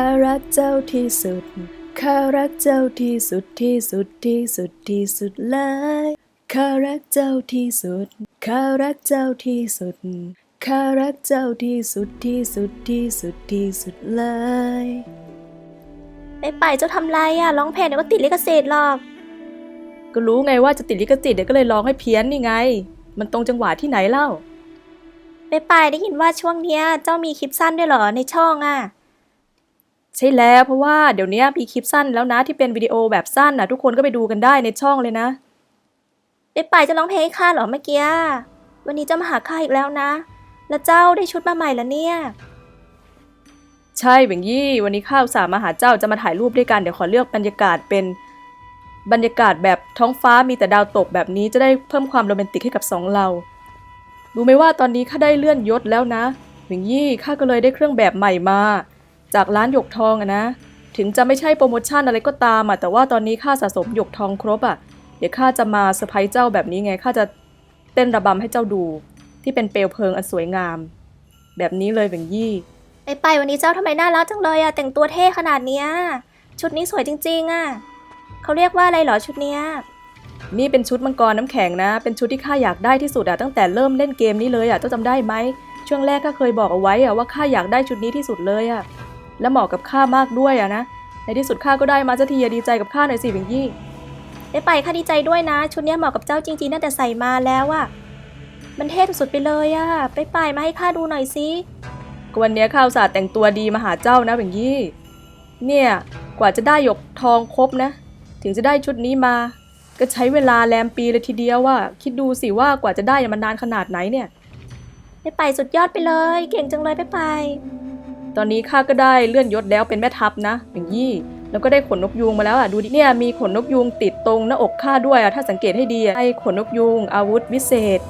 ข้ารักเจ้าที่สุด ข้ารักเจ้าที่สุดที่สุดที่สุดที่สุดเลยข้ารักเจ้าที่สุด ข้ารักเจ้าที่สุด ข้ารักเจ้าที่สุดที่สุดที่สุดที่สุดเลยไปไปเจ้าทำไรอะร้องเพลงเดี๋ยวก็ติดลิขสิทธิ์หรอก ก็รู้ไงว่าจะติดลิขสิทธิ์เดี๋ยวก็เลยร้องให้เพี้ยนนี่ไง มันตรงจังหวะที่ไหนเล่า ไปไปได้ยินว่าช่วงเนี้ยเจ้ามีคลิปสั้นด้วยเหรอในช่องอะ ใช่แล้วเพราะว่าเดี๋ยวนี้มีคลิปสั้นแล้วนะที่เป็นวิดีโอแบบสั้นนะทุกคนก็ไปดูกันได้ในช่องเลยนะไปไปจะร้องเพลงให้ข้าเหรอเมื่อกี้ วันนี้เจ้ามาหาข้าอีกแล้วนะ แล้วเจ้าได้ชุดมาใหม่แล้วเนี่ย ใช่เบงยี่วันนี้ข้าวสามมาหาเจ้าจะมาถ่ายรูปด้วยกันเดี๋ยวขอเลือกบรรยากาศเป็นบรรยากาศแบบท้องฟ้ามีแต่ดาวตกแบบนี้จะได้เพิ่มความโรแมนติกให้กับสองเรารู้ไหมว่าตอนนี้ข้าได้เลื่อนยศแล้วนะเบงยี่ข้าก็เลยได้เครื่องแบบใหม่มา จากร้านหยกทองอะนะ ถึงจะไม่ใช่โปรโมชั่นอะไรก็ตามอะแต่ว่าตอนนี้ข้าสะสมหยกทองครบอะเดี๋ยวข้าจะมาเซอร์ไพรส์เจ้าแบบนี้ไงข้าจะเต้นระบำให้เจ้าดู ที่เป็นเปลวเพลิงอันสวยงาม แบบนี้เลยเบงยี่ ไปไปวันนี้เจ้าทำไมน่ารักจังเลยอะแต่งตัวเท่ขนาดเนี้ยชุดนี้สวยจริงๆอะเขาเรียกว่าอะไรเหรอชุดเนี้ยนี่เป็นชุดมังกรน้ำแข็งนะ เป็นชุดที่ข้าอยากได้ที่สุดอะตั้งแต่เริ่มเล่นเกมนี้เลยอะเจ้าจำได้ไหมช่วงแรกข้าเคยบอกเอาไว้อะว่าข้าอยากได้ชุดนี้ที่สุดเลยอะ และเหมาะกับข้ามากด้วยอะนะ ในที่สุดข้าก็ได้มาสักทีอะดีใจกับข้าหน่อยสิเบงยี่ไปไปข้าดีใจด้วยนะ ชุดเนี้ยเหมาะกับเจ้าจริงๆตั้งแต่ใส่มาแล้วอะมันเท่สุดๆไปเลยอะไปไปมาให้ข้าดูหน่อยสิก็วันเนี้ยข้าอุตส่าห์แต่งตัวดีมาหาเจ้านะเบงยี่เนี่ยกว่าจะได้หยกทองครบนะ ถึงจะได้ชุดนี้มา ก็ใช้เวลาแรมปีเลยทีเดียวว่า คิดดูสิว่ากว่าจะได้มันนานขนาดไหนเนี่ยไปไปสุดยอดไปเลย เก่งจังเลยไปไป ตอนนี้ข้าก็ได้เลื่อนยศแล้วเป็นแม่ทัพนะอย่างยี่ แล้วก็ได้ขนนกยูงมาแล้วอะดูดิเนี่ยมีขนนกยูงติดตรงหน้าอกข้าด้วยอะถ้าสังเกตให้ดีไอ้ขนนกยูงอาวุธวิเศษ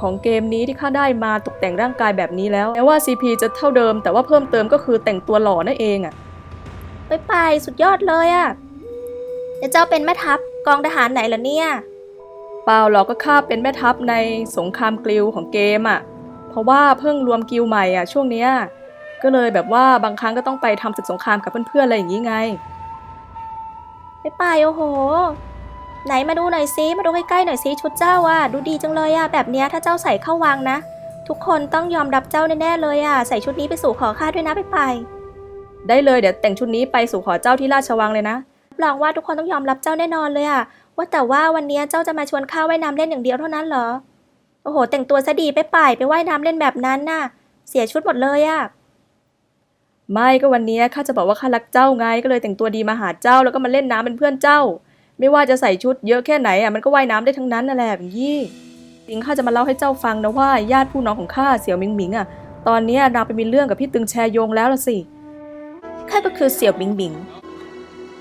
ของเกมนี้ที่ข้าได้มาตกแต่งร่างกายแบบนี้แล้วแม้ว่า CP จะเท่าเดิม แต่ว่าเพิ่มเติมก็คือแต่งตัวหล่อนั่นเองอะไปไปสุดยอดเลยอะเดี๋ยวเจ้าเป็นแม่ทัพกองทหารไหนล่ะเนี่ย เปล่าหรอกก็ข้าเป็นแม่ทัพในสงครามกลิวของเกมอะ เพราะว่าเพิ่งรวมกิลใหม่อะช่วงเนี้ย ก็เลยแบบว่าบางครั้งก็ต้องไปทำศึกสงครามกับเพื่อนๆอะไรอย่างนี้ไงไปไปโอ้โห ไหนมาดูหน่อยซิมาดูใกล้ๆหน่อยซิชุดเจ้าอะดูดีจังเลยอะแบบเนี้ยถ้าเจ้าใส่เข้าวังนะ ทุกคนต้องยอมรับเจ้าแน่ๆเลยอะใส่ชุดนี้ไปสู่ขอข้าด้วยนะไปไปได้เลยเดี๋ยวแต่งชุดนี้ไปสู่ขอเจ้าที่ราชวังเลยนะรับรองว่าทุกคนต้องยอมรับเจ้าแน่นอนเลยอะว่าแต่ว่าวันเนี้ยเจ้าจะมาชวนข้าว่ายน้ำเล่นอย่างเดียวเท่านั้นเหรอโอ้โห แต่งตัวซะดีไปไปไปว่ายน้ำเล่นแบบนั้นน่ะ เสียชุดหมดเลยอะ ไม่ก็วันนี้ข้าจะบอกว่าข้ารักเจ้าไงก็เลยแต่งตัวดีมาหาเจ้าแล้วก็มาเล่นน้ำเป็นเพื่อนเจ้า ไม่ว่าจะใส่ชุดเยอะแค่ไหนอะมันก็ว่ายน้ำได้ทั้งนั้นนั่นแหละแบบยี่จริงข้าจะมาเล่าให้เจ้าฟังนะว่าญาติผู้น้องของข้าเสี่ยวมิงหมิงอะตอนนี้นางไปมีเรื่องกับพี่ตึงแชยงแล้วละสิข้าก็คือเสี่ยวมิงหมิง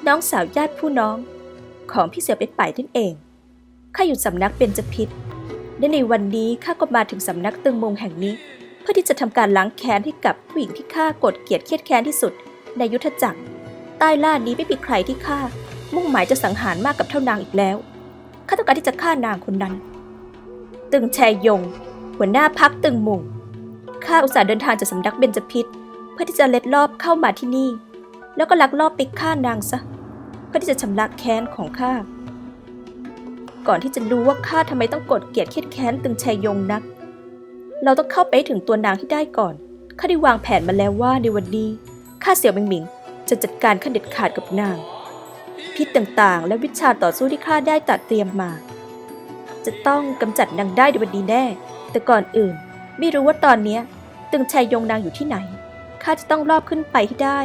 น้องสาวญาติผู้น้อง ของพี่เสี่ยวไปไปนั่นเองข้าอยู่สำนักเบญจพิษและในวันนี้ข้าก็มาถึงสำนักตึงมงแห่งนี้ พื่อที่จะทำการล้างแค้นให้กับผู้หญิงที่ข้ากรธเกลียดเคียดแค้นที่สุด ในยุทธจักร ใต้ล่านี้ไม่มีใครที่ข้ามุ่งหมายจะสังหารมากกับเท่านางอีกแล้วข้าต้องการที่จะฆ่านางคนนั้น ตึงแชยง หัวหน้าพักตึงมุงข้าอุตส่าห์เดินทางจากสำนักเบญจพิษเพื่อที่จะเล็ดลอบเข้ามาที่นี่ แล้วก็ลักลอบไปฆ่านางซะ เพื่อที่จะชำระแค้นของข้าก่อนที่จะรู้ว่าข้าทำไมต้องกดเกลียดเคียดแค้นตึงแชยงนัก เราต้องเข้าไปถึงตัวนางที่ได้ก่อน ข้าได้วางแผนมาแล้วว่าในวันนี้ ข้าเสี่ยวหมิงหมิงจะจัดการขั้นเด็ดขาดกับนาง พิษต่างๆ และวิชาต่อสู้ที่ข้าได้ตัดเตรียมมา จะต้องกำจัดนางได้ในวันนี้แน่ แต่ก่อนอื่น ไม่รู้ว่าตอนนี้ตึงชัยยงนางอยู่ที่ไหน ข้าจะต้องรอบขึ้นไปให้ได้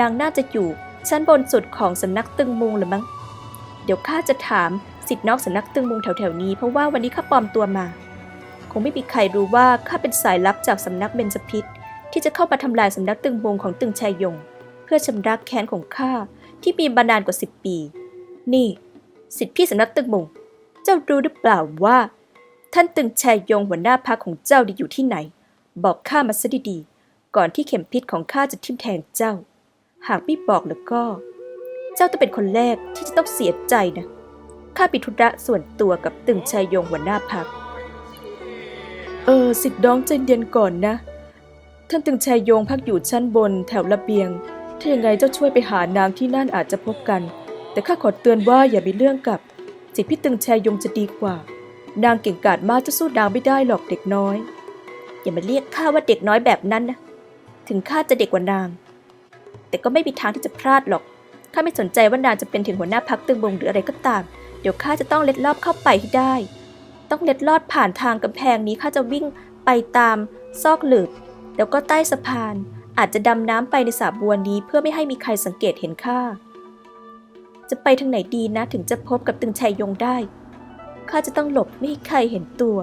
นางน่าจะอยู่ชั้นบนสุดของสำนักตึงมุงหรือมั้ง เดี๋ยวข้าจะถามสิทธิ์นอกสำนักตึงมุงแถวๆนี้เพราะว่าวันนี้ข้าปลอมตัวมา งไม่มีใครรู้ว่าข้าเป็นสายลับจากสำนักเบญจพิษที่จะเข้ามาทำลายสำนักตึงมงของตึงชัยยง เพื่อชำระแค้นของข้าที่มีมานานกว่าสิบปี นี่ สิทธิพี่สำนักตึงมงเจ้ารู้หรือเปล่าว่า ท่านตึงชัยยงหัวหน้าพรรคของเจ้าด้อยู่ที่ไหน บอกข้ามาซะดีๆก่อนที่เข็มพิษของข้าจะทิ่มแทงเจ้า หากไม่บอกแล้วก็ เจ้าต้องเป็นคนแรกที่จะต้องเสียใจนะข้าปิดธุระส่วนตัวกับตึงชัยยงหัวหน้าพัก เออ สิทธิ์น้องใจเย็นก่อนนะ ท่านตึงชัยยงพักอยู่ชั้นบนแถวระเบียง ถ้ายังไงเจ้าช่วยไปหานางที่นั่นอาจจะพบกัน แต่ข้าขอเตือนว่าอย่ามีเรื่องกับ สิทธิพี่ตึงแชยงจะดีกว่า นางเก่งกาจมากจะสู้นางไม่ได้หรอกเด็กน้อย อย่ามาเรียกข้าว่าเด็กน้อยแบบนั้นนะ ถึงข้าจะเด็กกว่านาง แต่ก็ไม่มีทางที่จะพลาดหรอก ข้าไม่สนใจว่านางจะเป็นถึงหัวหน้าพักตึงบงหรืออะไรก็ตาม เดี๋ยวข้าจะต้องเล็ดลอบเข้าไปให้ได้ ต้องเล็ดลอดผ่านทางกำแพงนี้ข้าจะวิ่งไปตามซอกหลืบ แล้วก็ใต้สะพาน อาจจะดำน้ำไปในสระบัวนี้เพื่อไม่ให้มีใครสังเกตเห็นข้า จะไปทางไหนดีนะถึงจะพบกับตึงชัยยงได้ ข้าจะต้องหลบไม่ให้ใครเห็นตัว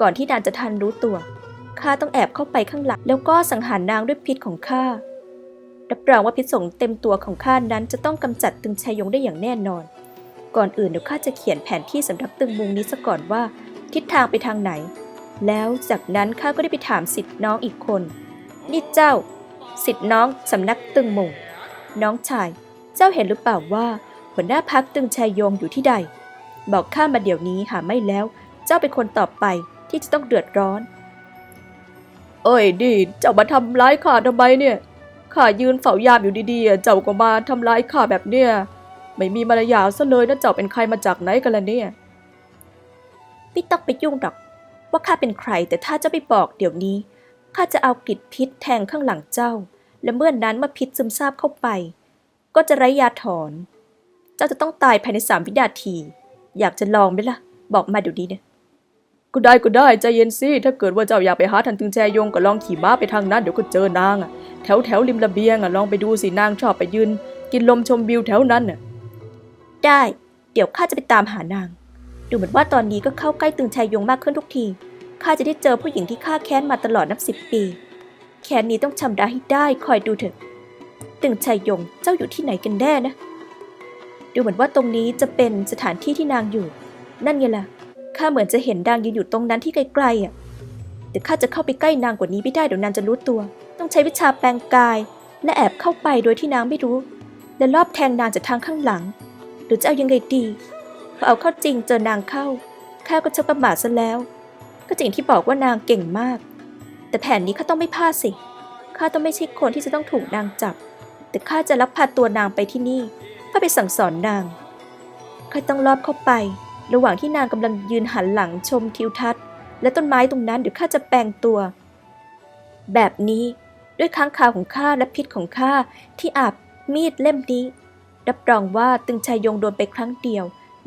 ก่อนที่นางจะทันรู้ตัว ข้าต้องแอบเข้าไปข้างหลัง แล้วก็สังหารนางด้วยพิษของข้า รับรองว่าพิษสงเต็มตัวของข้านั้นจะต้องกำจัดตึงชัยยงได้อย่างแน่นอน ก่อนอื่นเดี๋ยวข้าจะเขียนแผนที่สำหรับตึงมุงนี้ซะก่อนว่า ทิศทางไปทางไหน แล้วจากนั้นข้าก็ได้ไปถามสิทธิ์น้องอีกคน นี่เจ้า สิทธิ์น้องสำนักตึงมุง น้องชาย เจ้าเห็นหรือเปล่าว่าหัวหน้าพักตึงชัยยงอยู่ที่ใด บอกข้ามาเดี๋ยวนี้หาไม่แล้ว เจ้าเป็นคนต่อไปที่จะต้องเดือดร้อน เอ้ยดิเจ้ามาทำร้ายข้าทำไมเนี่ยข้ายืนเฝ้ายามอยู่ดีๆเจ้าก็มาทำร้ายข้าแบบเนี้ย ไม่มีมารยาทซะเลยนะเจ้าเป็นใครมาจากไหนกันล่ะเนี่ย ไม่ต้องไปยุ่งหรอก ว่าข้าเป็นใครแต่ถ้าเจ้าไปบอกเดี๋ยวนี้ข้าจะเอากริดพิษแทงข้างหลังเจ้า และเมื่อนนั้นเมื่อพิษซึมซาบเข้าไป ก็จะไร้ยาถอน เจ้าจะต้องตายภายในสามวินาที อยากจะลองไหมล่ะ บอกมาเดี๋ยวนี้นะก็ได้ก็ได้ใจเย็นสิถ้าเกิดว่าเจ้าอยากไปหาทันตึงแจยงก็ลองขี่ม้าไปทางนั้นเดี๋ยวก็เจอนางอะแถวแถวริมระเบียงอะลองไปดูสินางชอบไปยืน กินลมชมวิวแถวนั้นน่ะ ได้ เดี๋ยวข้าจะไปตามหานาง ดูเหมือนว่าตอนนี้ก็เข้าใกล้ตึงชัยยงมากขึ้นทุกที ข้าจะได้เจอผู้หญิงที่ข้าแค้นมาตลอดนับสิบปี แค้นนี้ต้องชำระให้ได้ คอยดูเถอะ ตึงชัยยงเจ้าอยู่ที่ไหนกันแน่นะ ดูเหมือนว่าตรงนี้จะเป็นสถานที่ที่นางอยู่ นั่นไงล่ะ ข้าเหมือนจะเห็นนางยืนอยู่ตรงนั้นที่ไกลๆอะ แต่ข้าจะเข้าไปใกล้นางกว่านี้ไม่ได้เดี๋ยวนางจะรู้ตัว ต้องใช้วิชาแปลงกาย และแอบเข้าไปโดยที่นางไม่รู้ และรอบแทงนางจากทางข้างหลัง หรือจะเอายังไงดีพอเอาเข้าจริงเจอนางเข้า ข้าก็ชักประมาทซะแล้ว ก็จริงที่บอกว่านางเก่งมาก แต่แผนนี้ข้าต้องไม่พลาดสิ ข้าต้องไม่ใช่คนที่จะต้องถูกนางจับ แต่ข้าจะลักพาตัวนางไปที่นี่เพื่อไปสั่งสอนนาง ข้าต้องลอบเข้าไป ระหว่างที่นางกำลังยืนหันหลังชมทิวทัศน์ และต้นไม้ตรงนั้นเดี๋ยวข้าจะแปลงตัว แบบนี้ด้วยค้างคาวของข้าและพิษของข้าที่อาบมีดเล่มนี้ รับรองว่าตึงชัยยงโดนไปครั้งเดียว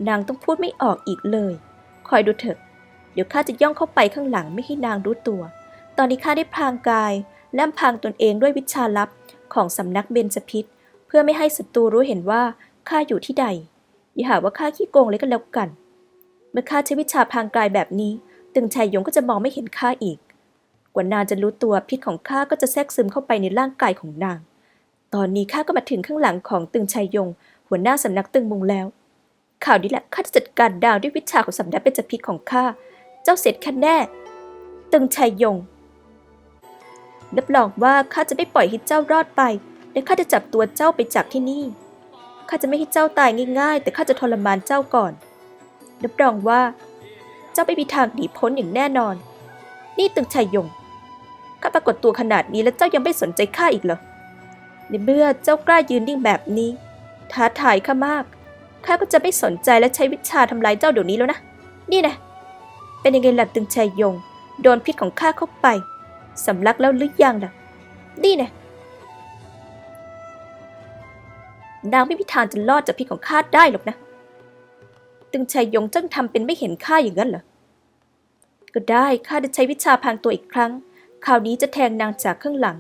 นางต้องพูดไม่ออกอีกเลย คอยดูเถอะ เดี๋ยวข้าจะย่องเข้าไปข้างหลังไม่ให้นางรู้ตัว ตอนนี้ข้าได้พรางกาย และพรางตนเองด้วยวิชาลับของสำนักเบญจพิษ เพื่อไม่ให้ศัตรูรู้เห็นว่าข้าอยู่ที่ใด อย่าหาว่าข้าขี้โกงเลยก็แล้วกัน เมื่อข้าใช้วิชาพรางกายแบบนี้ ตึงชัยยงก็จะมองไม่เห็นข้าอีก กว่านางจะรู้ตัวพิษของข้าก็จะแทรกซึมเข้าไปในร่างกายของนาง ตอนนี้ข้าก็มาถึงข้างหลังของตึงชัยยง หัวหน้าสำนักตึงมุงแล้ว ข่าวนี้แหละข้าจะจัดการดาวด้วยวิชาของสำนักเป็นจพิษของข้า เจ้าเสร็จข้าแน่ ตึงชัยยง รับรองว่าข้าจะไม่ปล่อยให้เจ้ารอดไป และข้าจะจับตัวเจ้าไปจากที่นี่ ข้าจะไม่ให้เจ้าตายง่ายๆ แต่ข้าจะทรมานเจ้าก่อน รับรองว่า เจ้าไม่มีทางหนีพ้นอย่างแน่นอน นี่ตึงชัยยงข้าปรากฏตัวขนาดนี้แล้วเจ้ายังไม่สนใจข้าอีกเหรอ ในเมื่อเจ้ากล้ายืนนิ่งแบบนี้ ท้าทายข้ามาก ข้าก็จะไม่สนใจและใช้วิชาทำลายเจ้าเดี๋ยวนี้แล้วนะ นี่นะ เป็นยังไงล่ะตึงชัยยง โดนพิษของข้าเข้าไป สำลักแล้วหรือยังล่ะ นี่นะนางไม่มีทางจะรอดจากพิษของข้าได้หรอกนะ ตึงชัยยงจ้องทำเป็นไม่เห็นข้าอย่างนั้นเหรอ ก็ได้ข้าจะใช้วิชาพางตัวอีกครั้ง คราวนี้จะแทงนางจากข้างหลัง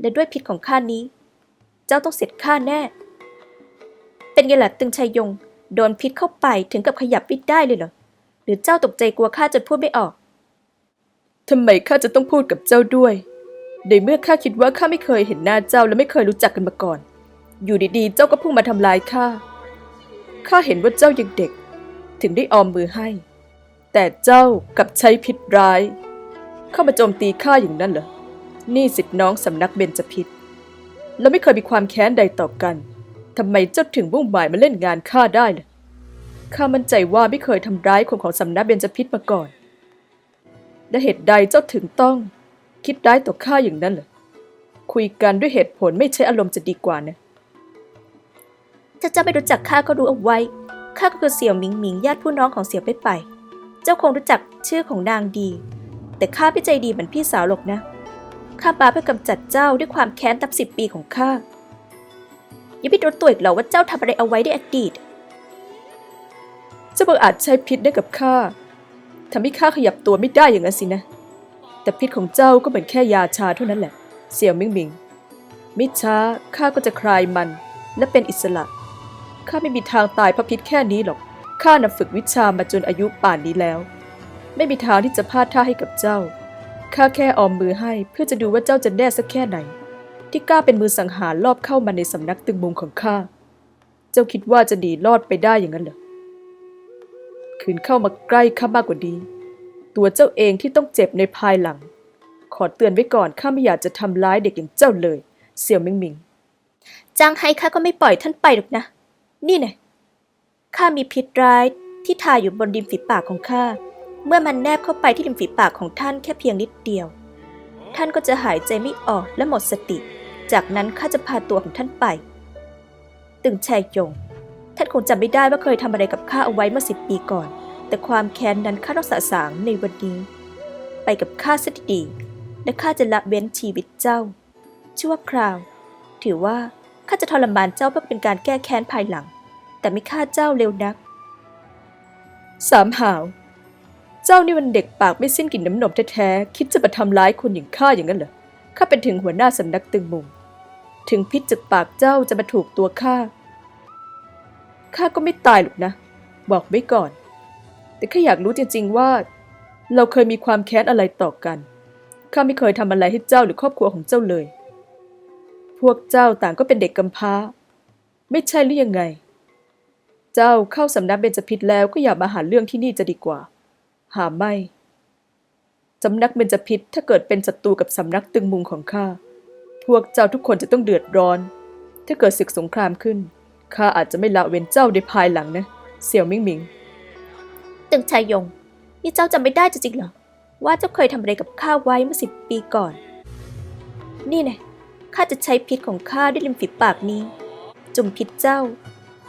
และด้วยพิษของข้านี้ เจ้าต้องเสร็จข้าแน่ เป็นไงล่ะตึงชัยยง โดนพิษเข้าไปถึงกับขยับไม่ได้เลยเหรอ หรือเจ้าตกใจกลัวข้าจนพูดไม่ออกทำไมข้าจะต้องพูดกับเจ้าด้วย ในเมื่อข้าคิดว่าข้าไม่เคยเห็นหน้าเจ้าและไม่เคยรู้จักกันมาก่อน อยู่ดีๆ เจ้าก็พุ่งมาทำลายข้า ข้าเห็นว่าเจ้ายังเด็ก ถึงได้ออมมือให้ แต่เจ้ากับใช้พิษร้าย เข้ามาโจมตีข้าอย่างนั้นเหรอ นี่สิทธิน้องสำนักเบญจพิษแล้วไม่เคยมีความแค้นใดต่อกันทำไมเจ้าถึงมุ่งหมายมาเล่นงานข้าได้ล่ะข้ามั่นใจว่าไม่เคยทำร้ายคนของสำนักเบญจพิษมาก่อน และเหตุใดเจ้าถึงต้อง คิดร้ายต่อข้าอย่างนั้นเหรอคุยกันด้วยเหตุผลไม่ใช่อารมณ์จะดีกว่านะถ้าเจ้าไม่รู้จักข้าก็รู้เอาไว้ข้าก็คือเสี่ยวหมิงหมิงญาติผู้น้องของเสี่ยวไปไป เจ้าคงรู้จักชื่อของนางดี แต่ข้าไม่ใจดีเหมือนพี่สาวหรอกนะ ข้ามาเพื่อกำจัดเจ้าด้วยความแค้นตับสิบปีของข้าอย่าไปรู้ตัวอีกเหรอว่าเจ้าทำอะไรเอาไว้ในอดีตเจ้าบังอาจใช้พิษได้กับข้าทำให้ข้าขยับตัวไม่ได้อย่างนั้นสินะ แต่พิษของเจ้าก็เหมือนแค่ยาชาเท่านั้นแหละ เสี่ยวมิงมิงมิช้าข้าก็จะคลายมันและเป็นอิสระข้าไม่มีทางตายเพราะพิษแค่นี้หรอกข้าน่ะฝึกวิชามาจนอายุป่านนี้แล้ว ไม่มีทางที่จะพลาดท่าให้กับเจ้า ข้าแค่ออมมือให้เพื่อจะดูว่าเจ้าจะแน่สักแค่ไหน ที่กล้าเป็นมือสังหารรอบเข้ามาในสำนักตึงมุงของข้า เจ้าคิดว่าจะหนีรอดไปได้อย่างนั้นเหรอ คืนเข้ามาใกล้ข้ามากกว่านี้ ตัวเจ้าเองที่ต้องเจ็บในภายหลัง ขอเตือนไว้ก่อนข้าไม่อยากจะทำร้ายเด็กอย่างเจ้าเลย เสี่ยวมิงมิงจางไฮข้าก็ไม่ปล่อยท่านไปหรอกนะ นี่ไงข้ามีพิษร้ายที่ทาอยู่บนริมฝีปากของข้า เมื่อมันแนบเข้าไปที่ริมฝีปากของท่านแค่เพียงนิดเดียว ท่านก็จะหายใจไม่ออกและหมดสติ จากนั้นข้าจะพาตัวของท่านไป ตึงแชยง ท่านคงจำไม่ได้ว่าเคยทำอะไรกับข้าเอาไว้เมื่อสิบปีก่อน แต่ความแค้นนั้นข้าต้องสะสางในวันนี้ ไปกับข้าสักดีและข้าจะละเว้นชีวิตเจ้า ชั่วคราว ถือว่าข้าจะทรมานเจ้าเพื่อเป็นการแก้แค้นภายหลัง แต่ไม่ฆ่าเจ้าเร็วนัก สามหาว เจ้านี่มันเด็กปากไม่สิ้นกลิ่นน้ำนมแท้ๆ คิดจะมาทำร้ายคนอย่างข้าอย่างนั้นเหรอ ข้าเป็นถึงหัวหน้าสำนักตึงมุงถึงพิษจากปากเจ้าจะมาถูกตัวข้า ข้าก็ไม่ตายหรอกนะ บอกไว้ก่อน แต่ข้าอยากรู้จริงๆว่า เราเคยมีความแค้นอะไรต่อกัน ข้าไม่เคยทำอะไรให้เจ้าหรือครอบครัวของเจ้าเลย พวกเจ้าต่างก็เป็นเด็กกำพร้า ไม่ใช่หรือยังไง เจ้าเข้าสำนักเบญจพิษแล้วก็อย่ามาหาเรื่องที่นี่จะดีกว่า หาไม่สำนักเบญจพิษถ้าเกิดเป็นศัตรูกับสำนักตึงมุงของข้า พวกเจ้าทุกคนจะต้องเดือดร้อน ถ้าเกิดศึกสงครามขึ้น ข้าอาจจะไม่ละเว้นเจ้าในภายหลังนะ เสี่ยวมิงมิง ตึงชายยง นี่เจ้าจำไม่ได้จริงๆเหรอ ว่าเจ้าเคยทำอะไรกับข้าไว้เมื่อสิบปีก่อน นี่แน่ข้าจะใช้พิษของข้าด้วยริมฝีปากนี้ จุ่มพิษเจ้า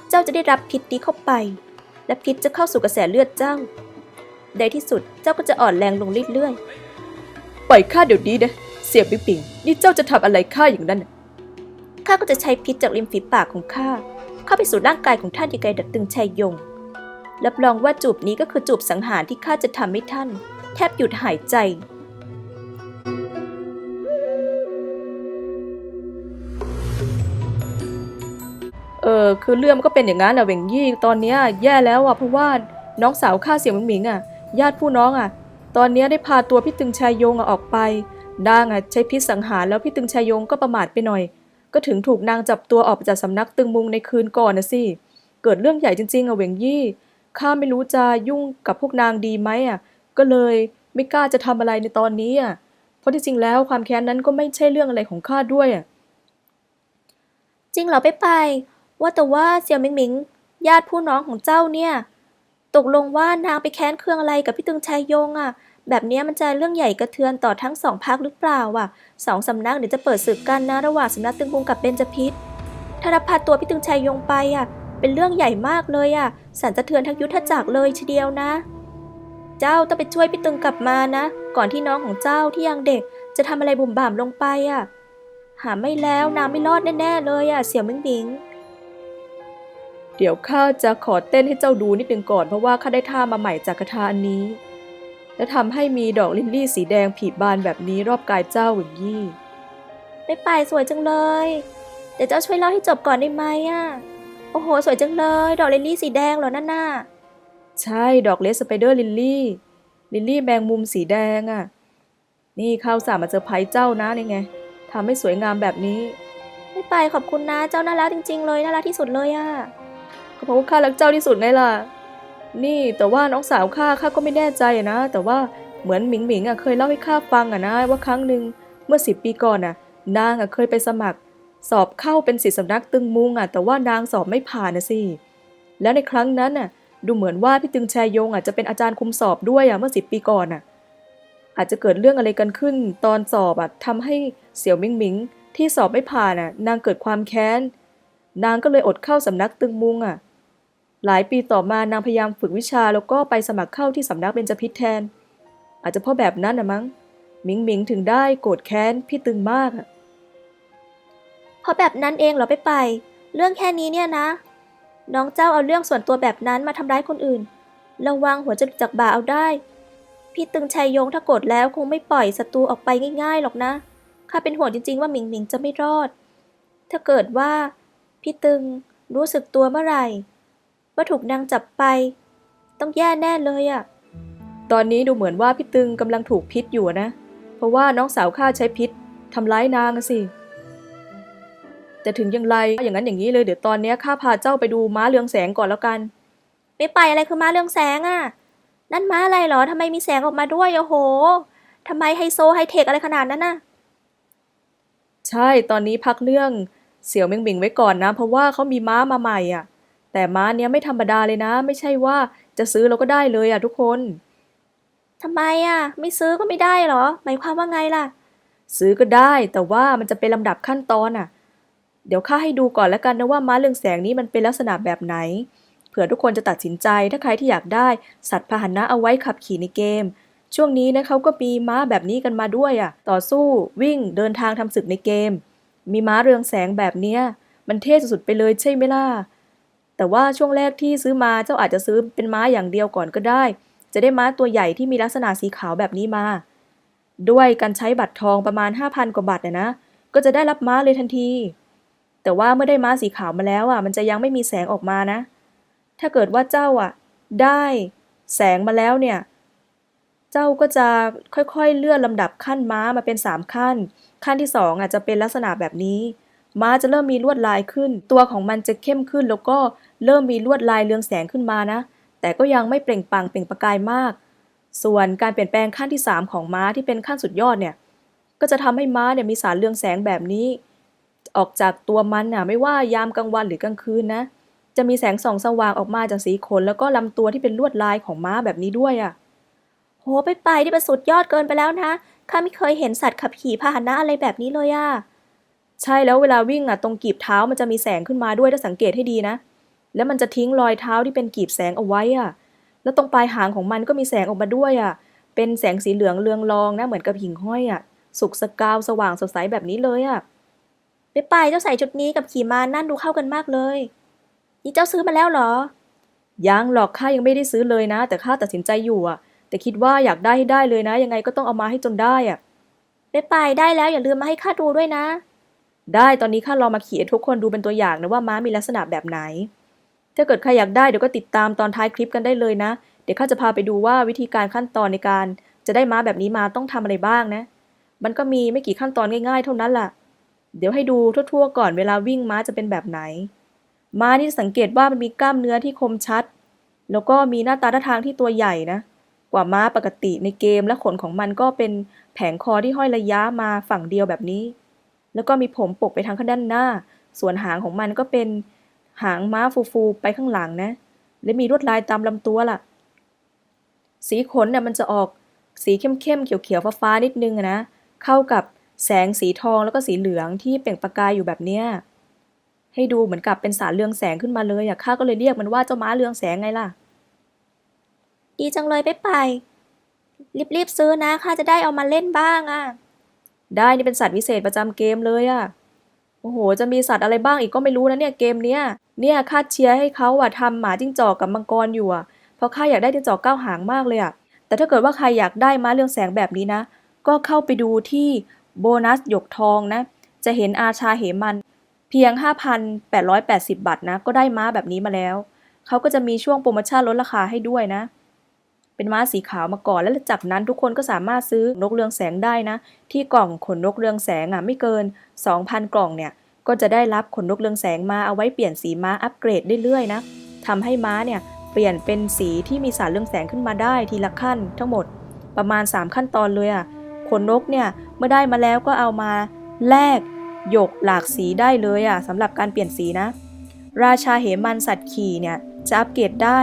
เจ้าจะได้รับพิษนี้เข้าไป และพิษจะเข้าสู่กระแสเลือดเจ้า ในที่สุดเจ้าก็จะอ่อนแรงลงเรื่อยๆ ปล่อยข้าเดี๋ยวนี้นะ เสี่ยวมิงมิงนี่เจ้าจะทำอะไรข้าอย่างนั้นข้าก็จะใช้พิษจากริมฝีปากของข้าเข้าไปสู่ร่างกายของท่านยังไงดัดตึงชัยยง รับรองว่าจูบนี้ก็คือจูบสังหารที่ข้าจะทำให้ท่าน แทบหยุดหายใจเออคือเรื่องมันก็เป็นอย่างนั้นแหละเวงยี่ตอนเนี้ยแย่แล้วอะเพราะว่าน้องสาวข้าเสียวหมิงหมิงอะ ญาติผู้น้องอะ ตอนนี้ได้พาตัวพี่ตึงชายยงออกไปนางอะใช้พิษสังหารแล้วพี่ตึงชายยงก็ประมาทไปหน่อย ก็ถึงถูกนางจับตัวออกจากสำนักตึงมุงในคืนก่อนนะสิ เกิดเรื่องใหญ่จริงๆอะเหวงยี่ ข้าไม่รู้จะยุ่งกับพวกนางดีไหมอะ ก็เลยไม่กล้าจะทำอะไรในตอนนี้อะ เพราะที่จริงแล้วความแค้นนั้นก็ไม่ใช่เรื่องอะไรของข้าด้วยอะ จริงเหรอไปไป ว่าแต่ว่าเสี่ยวหมิงหมิงญาติผู้น้องของเจ้าเนี่ย ตกลงว่านางไปแค้นเครื่องอะไรกับพี่ตึงชัยยงอะ่ะ แบบนี้มันจะเรื่องใหญ่กระเทือนต่อทั้งสองพักหรือเปล่าอะสองสำนักเดี๋ยวจะเปิดศึกกันนะระหว่างสำนักตึงกงกับเบญจพิษถ้ารับพาตัวพี่ตึงชัยยงไปอะ เป็นเรื่องใหญ่มากเลยอะสั่นสะเทือนทั้งยุทธจักรเลยทีเดียวนะ เจ้าต้องไปช่วยพี่ตึงกลับมานะ ก่อนที่น้องของเจ้าที่ยังเด็ก จะทำอะไรบุ่มบ่ามลงไปอะ หาไม่แล้วนางไม่รอดแน่ๆเลยอะเสี่ยวหมิงหมิง เดี๋ยวข้าจะขอเต้นให้เจ้าดูนิดนึงก่อนเพราะว่าข้าได้ท่ามาใหม่จากคาถาอันนี้ และทำให้มีดอกลิลลี่สีแดงผีบานแบบนี้รอบกายเจ้าหวิงยี่ไปไปสวยจังเลยเดี๋ยวเจ้าช่วยเล่าให้จบก่อนได้ไหมอะโอ้โห สวยจังเลย ดอกเลนลี่สีแดงเหรอนั่นน่ะใช่ดอกเลสสไปเดอร์ลิลลี่ลิลลี่แมงมุมสีแดงอะ่ะ นี่ข้าวสารมาเซอร์ไพรส์เจ้านะนี่ไงทำให้สวยงามแบบนี้ ไม่ไปขอบคุณนะเจ้าน่ารักจริง ๆ เลยน่ารักที่สุดเลยอะ ก็เพราะว่าข้ารักเจ้าที่สุดไงล่ะ นี่แต่ว่าน้องสาวข้าข้าก็ไม่แน่ใจนะ แต่ว่าเหมือนหมิงหมิงอะเคยเล่าให้ข้าฟังอะนะ ว่าครั้งหนึ่งเมื่อสิบปีก่อนอะ นางอะเคยไปสมัคร สอบเข้าเป็นศิษย์สำนักตึงมุงอะแต่ว่านางสอบไม่ผ่านนะสิแล้วในครั้งนั้นน่ะ ดูเหมือนว่าพี่ตึงแชยงอะจะเป็นอาจารย์คุมสอบด้วยอะเมื่อสิบปีก่อนอะ อาจจะเกิดเรื่องอะไรกันขึ้น ตอนสอบอะทำให้เสี่ยวหมิงหมิงที่สอบไม่ผ่านอะ นางเกิดความแค้นนางก็เลยอดเข้าสำนักตึงมุงอะ หลายปีต่อมานางพยายามฝึกวิชาแล้วก็ไปสมัครเข้าที่สำนักเบญจพิษแทน อาจจะเพราะแบบนั้นนะมั้งหมิงหมิงถึงได้โกรธแค้นพี่ตึงมากอะเพราะแบบนั้นเองเหรอไปไป เรื่องแค่นี้เนี่ยนะ น้องเจ้าเอาเรื่องส่วนตัวแบบนั้นมาทำร้ายคนอื่น ระวังหัวจะหลุดจากบ่าเอาได้ พี่ตึงชัยยงถ้าโกรธแล้วคงไม่ปล่อยศัตรูออกไปง่ายๆหรอกนะข้าเป็นห่วงจริงๆว่าหมิงหมิงจะไม่รอด ถ้าเกิดว่า พี่ตึงรู้สึกตัวเมื่อไหร่ ว่าถูกนางจับไป ต้องแย่แน่เลยอะตอนนี้ดูเหมือนว่าพี่ตึงกำลังถูกพิษอยู่นะ เพราะว่าน้องสาวข้าใช้พิษทำร้ายนางอะสิ แต่ถึงอย่างไรอย่างนั้นอย่างนี้เลยเดี๋ยวตอนเนี้ยข้าพาเจ้าไปดูม้าเรืองแสงก่อนแล้วกันไม่ไปอะไรคือม้าเรืองแสงอะนั่นม้าอะไรเหรอทำไมมีแสงออกมาด้วยโอ้โหทำไมไฮโซไฮเทคอะไรขนาดนั้นน่ะใช่ตอนนี้พักเรื่องเสี่ยวเมิงหมิงไว้ก่อนนะ เพราะว่าเขามีม้ามาใหม่อะ แต่ม้าเนี้ยไม่ธรรมดาเลยนะ ไม่ใช่ว่าจะซื้อเราก็ได้เลยอะทุกคนทำไมอะ ไม่ซื้อก็ไม่ได้เหรอ หมายความว่าไงล่ะ ซื้อก็ได้แต่ว่ามันจะเป็นลำดับขั้นตอนอะ เดี๋ยวข้าให้ดูก่อนแล้วกันนะว่าม้าเรืองแสงนี้มันเป็นลักษณะแบบไหน เผื่อทุกคนจะตัดสินใจถ้าใครที่อยากได้ สัตว์พาหนะเอาไว้ขับขี่ในเกม ช่วงนี้นะเขาก็มีม้าแบบนี้กันมาด้วยอะ ต่อสู้วิ่งเดินทางทำศึกในเกม มีม้าเรืองแสงแบบเนี้ย มันเท่สุดๆไปเลยใช่ไหมล่ะ แต่ว่าช่วงแรกที่ซื้อมาเจ้าอาจจะซื้อเป็นม้าอย่างเดียวก่อนก็ได้ จะได้ม้าตัวใหญ่ที่มีลักษณะสีขาวแบบนี้มา ด้วยการใช้บัตรทองประมาณ 5,000 กว่าบาทนะนะ ก็จะได้รับม้าเลยทันที แต่ว่าเมื่อได้ม้าสีขาวมาแล้วอะมันจะยังไม่มีแสงออกมานะ ถ้าเกิดว่าเจ้าอะได้แสงมาแล้วเนี่ย เจ้าก็จะค่อยๆเลื่อนลำดับขั้นม้ามาเป็น 3 ขั้น ขั้นที่ 2อะจะเป็นลักษณะแบบนี้ ม้าจะเริ่มมีลวดลายขึ้น ตัวของมันจะเข้มขึ้นแล้วก็ เริ่มมีลวดลายเรืองแสงขึ้นมานะ แต่ก็ยังไม่เปล่งปังเปล่งประกายมาก ส่วนการเปลี่ยนแปลงขั้นที่ 3 ของม้าที่เป็นขั้นสุดยอดเนี่ย ก็จะทำให้ม้าเนี่ยมีสารเรืองแสงแบบนี้ ออกจากตัวมันน่ะไม่ว่ายามกลางวันหรือกลางคืนนะ จะมีแสงส่องสว่างออกมาจากสีขนแล้วก็ลำตัวที่เป็นลวดลายของม้าแบบนี้ด้วยอะโหไปไปที่เป็นสุดยอดเกินไปแล้วนะข้าไม่เคยเห็นสัตว์ขับขี่พาหนะอะไรแบบนี้เลยอะใช่แล้วเวลาวิ่งอะตรงกีบเท้ามันจะมีแสงขึ้นมาด้วยถ้าสังเกตให้ดีนะ แล้วมันจะทิ้งรอยเท้าที่เป็นกีบแสงเอาไว้อะ แล้วตรงปลายหางของมันก็มีแสงออกมาด้วยอะ เป็นแสงสีเหลืองเรืองรองนะเหมือนกับหิ่งห้อยอะ สุกสกาวสว่างสดใสแบบนี้เลยอะไปไปเจ้าใส่ชุดนี้กับขี่ม้านั่นดูเข้ากันมากเลย นี่เจ้าซื้อมาแล้วเหรอ ยังหรอกข้ายังไม่ได้ซื้อเลยนะ แต่ข้าตัดสินใจอยู่อะ แต่คิดว่าอยากได้ให้ได้เลยนะ ยังไงก็ต้องเอามาให้จนได้อะไปไปได้แล้วอย่าลืมมาให้ข้าดูด้วยนะ ได้ตอนนี้ข้าลองมาขี่ทุกคนดูเป็นตัวอย่างนะว่าม้ามีลักษณะแบบไหน ถ้าเกิดใครอยากได้เดี๋ยวก็ติดตามตอนท้ายคลิปกันได้เลยนะ เดี๋ยวข้าจะพาไปดูว่าวิธีการขั้นตอนในการ จะได้ม้าแบบนี้มาต้องทำอะไรบ้างนะ มันก็มีไม่กี่ขั้นตอนง่ายๆ เท่านั้นล่ะ เดี๋ยวให้ดูทั่วๆก่อนเวลาวิ่งม้าจะเป็นแบบไหน ม้านี่สังเกตว่ามันมีกล้ามเนื้อที่คมชัด แล้วก็มีหน้าตาท่าทางที่ตัวใหญ่นะ กว่าม้าปกติในเกมและขนของมันก็เป็นแผงคอที่ห้อยระยะมาฝั่งเดียวแบบนี้ แล้วก็มีผมปกไปทางข้างด้านหน้า ส่วนหางของมันก็เป็น หางม้าฟูๆไปข้างหลังนะ และมีลวดลายตามลำตัวล่ะ สีขนเนี่ยมันจะออกสีเข้มๆเขียวๆฟ้าๆนิดนึงอะนะ เข้ากับแสงสีทองแล้วก็สีเหลืองที่เปล่งประกายอยู่แบบเนี้ยให้ดูเหมือนกับเป็นสารเรืองแสงขึ้นมาเลยอะข้าก็เลยเรียกมันว่าเจ้าม้าเรืองแสงไงล่ะ ดีจังเลยไปไปรีบๆซื้อนะข้าจะได้เอามาเล่นบ้างอะได้นี่เป็นสัตว์วิเศษประจำเกมเลยอะโอ้โห จะมีสัตว์อะไรบ้างอีกก็ไม่รู้นะเนี่ยเกมเนี้ย เนี่ยคาดเชียร์ให้เขาอะทำหมาจิ้งจอกกับมังกรอยู่อะเพราะข้าอยากได้จิ้งจอกเก้าหางมากเลยอะแต่ถ้าเกิดว่าใครอยากได้ม้าเรืองแสงแบบนี้นะ ก็เข้าไปดูที่โบนัสหยกทองนะ จะเห็นอาชาเหมัน เพียง 5,880 บาทนะ ก็ได้ม้าแบบนี้มาแล้ว เขาก็จะมีช่วงโปรโมชั่นลดราคาให้ด้วยนะ เป็นม้าสีขาวมาก่อน แล้วจากนั้นทุกคนก็สามารถซื้อนกเรืองแสงได้นะ ที่กล่องขนนกเรืองแสงอะไม่เกิน 2,000 กล่องเนี่ย ก็จะได้รับขนนกเรืองแสงมาเอาไว้เปลี่ยนสีม้าอัปเกรดเรื่อยๆนะทำให้ม้าเนี่ยเปลี่ยนเป็นสีที่มีสารเรืองแสงขึ้นมาได้ทีละขั้นทั้งหมดประมาณ 3 ขั้นตอนเลยอะขนนกเนี่ยเมื่อได้มาแล้วก็เอามาแลกหยกหลากสีได้เลยอะสำหรับการเปลี่ยนสีนะ ราชาเหมันสัตว์ขี่เนี่ยจะอัปเกรดได้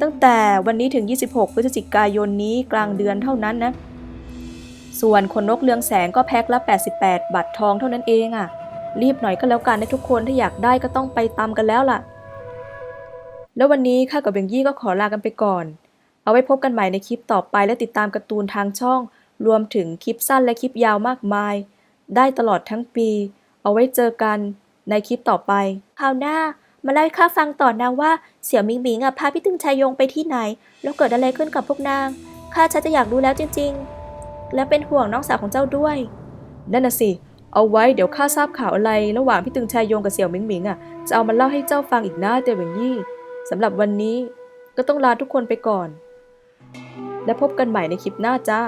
ตั้งแต่วันนี้ถึง 26 พฤศจิกายนนี้กลางเดือนเท่านั้นนะส่วนขนนกเรืองแสงก็แพ็คละ 88 บาททองเท่านั้นเองอะ รีบหน่อยก็แล้วกันนะทุกคนถ้าอยากได้ก็ต้องไปตามกันแล้วล่ะ แล้ววันนี้ข้ากับเบงยี่ก็ขอลากันไปก่อน เอาไว้พบกันใหม่ในคลิปต่อไปและติดตามการ์ตูนทางช่อง รวมถึงคลิปสั้นและคลิปยาวมากมาย ได้ตลอดทั้งปี เอาไว้เจอกันในคลิปต่อไปคราวหน้ามาเล่าให้ข้าฟังต่อนะว่าเสี่ยวมิงหมิงอะพาพี่ตึงชายยงไปที่ไหน แล้วเกิดอะไรขึ้นกับพวกนางข้าชักจะอยากรู้แล้วจริง ๆ และเป็นห่วงน้องสาวของเจ้าด้วย นั่นน่ะสิ เอาไว้เดี๋ยวข้าทราบข่าวอะไร ระหว่างพี่ตึงชายโยงกับเสี่ยวหมิงหมิงอะจะเอามาเล่าให้เจ้าฟังอีกนะเตียวเหวิงยี่สำหรับวันนี้ก็ต้องลาทุกคนไปก่อน และพบกันใหม่ในคลิปหน้าจ้า